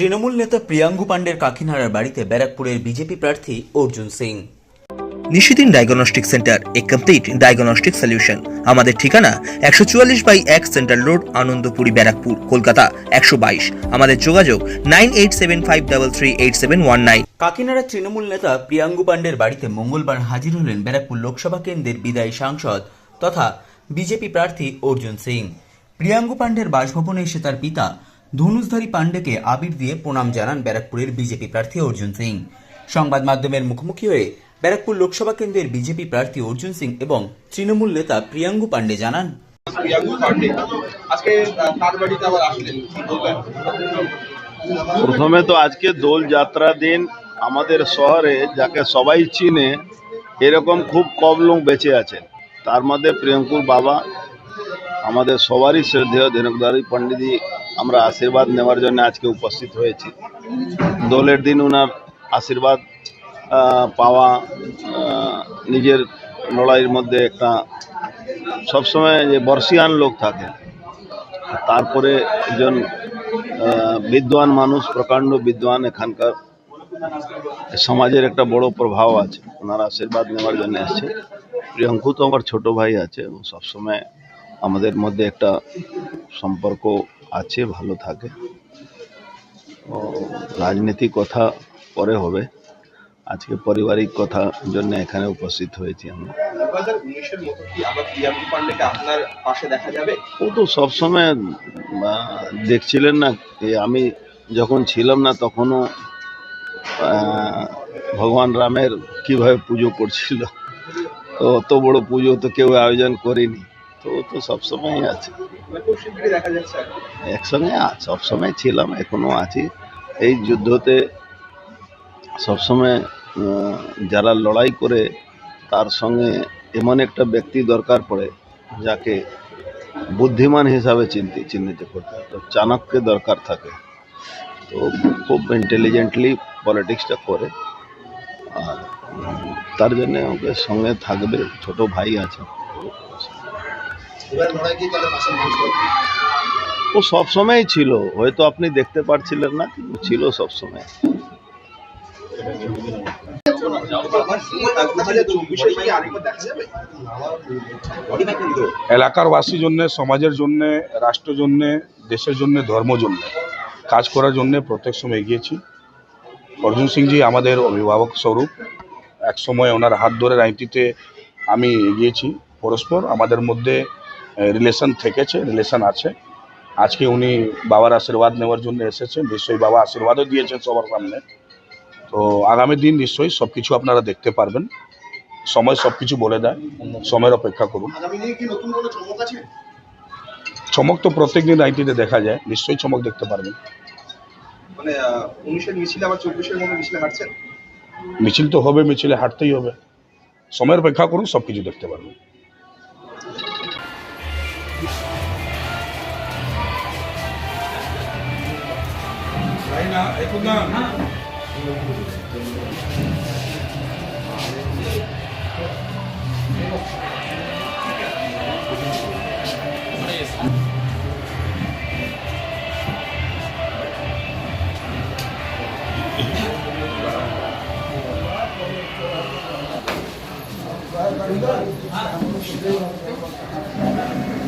তৃণমূল নেতা প্রিয়াঙ্গু পাণ্ডের কাকিনাড়ার বাড়িতে ব্যারাকপুরের বিজেপি প্রার্থী অর্জুন সিং। নিশিদিন ডায়াগনস্টিক সেন্টার এ কমপ্লিট ডায়াগনস্টিক সলিউশন আমাদের ঠিকানা একশো চুয়াল্লিশ বাই এক সেন্ট্রাল রোড আনন্দপুরি ব্যারাকপুর কলকাতা একশো বাইশ। আমাদের যোগাযোগ nine eight seven five double three eight seven one nine. কাকিনাড়ার Trinamool নেতা প্রিয়াঙ্গু পাণ্ডের বাড়িতে মঙ্গলবার হাজির হলেন ব্যারাকপুর লোকসভা কেন্দ্রের বিদায়ী সাংসদ তথা বিজেপি প্রার্থী অর্জুন সিং। প্রিয়াঙ্গু পাণ্ডের বাসভবনে এসে তার পিতা ধনুষধারী পাণ্ডেকে আবির দিয়ে প্রণাম জানান ব্যারাকপুরের বিজেপি প্রার্থী অর্জুন সিং। সংবাদ মাধ্যমের মুখোমুখি হয়ে ব্যারাকপুর লোকসভা কেন্দ্রের বিজেপি প্রার্থী অর্জুন সিং এবং তৃণমূল নেতা প্রিয়াঙ্গু পাণ্ডে জানান। প্রথমে তো আজকে দোল যাত্রা দিন আমাদের শহরে যাকে সবাই চিনে এরকম খুব কম লোক বেঁচে আছেন। তার মধ্যে প্রিয়ঙ্কুর বাবা আমাদের সবারই শ্রদ্ধেয় দিনকদারি পণ্ডিতই আমরা আশীর্বাদ নেওয়ার জন্য আজকে উপস্থিত হয়েছি। দোলের দিন ওনার আশীর্বাদ পাওয়া নিজের লড়াইয়ের মধ্যে একটা সবসময় যে বর্ষিয়ান লোক থাকে। তারপরে একজন বিদ্বান মানুষ, প্রকাণ্ড বিদ্বান এখানকার সমাজের একটা বড় প্রভাব আছে। ওনার আশীর্বাদ নেওয়ার জন্য এসছে। প্রিয়ঙ্কু তো আমার ছোট ভাই আছে, ও সবসময় আমাদের মধ্যে একটা সম্পর্ক আছে ভালো থাকে। ও রাজনীতি কথা পরে হবে। আজকে পারিবারিক কথা জন্য এখানে উপস্থিত হয়েছি আমরা। ও তো সবসময় দেখছিলেন না। আমি যখন ছিলাম না তখনও আহ, ভগবান রামের কীভাবে পুজো করছিল। তো অত বড় পুজো তো কেউ আয়োজন করেনি। তো ও তো সবসময় আছে। মানে। একসঙ্গে সবসময় ছিলাম, এখনও আছি এই যুদ্ধতে সবসময় যারা লড়াই করে তার সঙ্গে এমন একটা ব্যক্তি দরকার পড়ে যাকে বুদ্ধিমান হিসাবে চিন্তি, চিহ্নিত করতে। তো চাণক্যের দরকার থাকে তো খুব ইন্টেলিজেন্টলি পলিটিক্সটা করে আর তার জন্য ওকে সঙ্গে থাকবে, ছোট ভাই আছে ও সবসময় ছিল হয়তো আপনি দেখতে পারছিলেন না কিন্তু ছিল সবসময় এলাকার বাসীর জন্য সমাজের জন্য রাষ্ট্র জন্য দেশের জন্য ধর্ম জন্য কাজ করার জন্য প্রত্যেক সময় এগিয়েছি। অর্জুন সিংজি আমাদের অভিভাবক স্বরূপ। এক সময় ওনার হাত ধরে রাজনীতিতে আমি এগিয়েছি। পরস্পর আমাদের মধ্যে রিলেশন থেকেছে রিলেশন আছে। আজকে উনি বাবার আশীর্বাদ নেওয়ার জন্য এসেছেন নিশ্চয়ই বাবা আশীর্বাদও দিয়েছেন সবার সামনে। তো আগামী দিন নিশ্চয়ই সব কিছু আপনারা দেখতে পারবেন। সময় সব কিছু বলে দেয় সময়ের অপেক্ষা করুন। চমক তো প্রত্যেক দিন আইটিতে দেখা যায় নিশ্চয়ই চমক দেখতে পারবেন। মানে উনিশের মিছিলে আবার চব্বিশের মতো মিছিলে হাঁটছেন? মিছিল তো হবে মিছিলে হাঁটতেই হবে। সময়ের অপেক্ষা করুন সব কিছু দেখতে পারবেন। అయినా అయిపోద్దాం Thank you.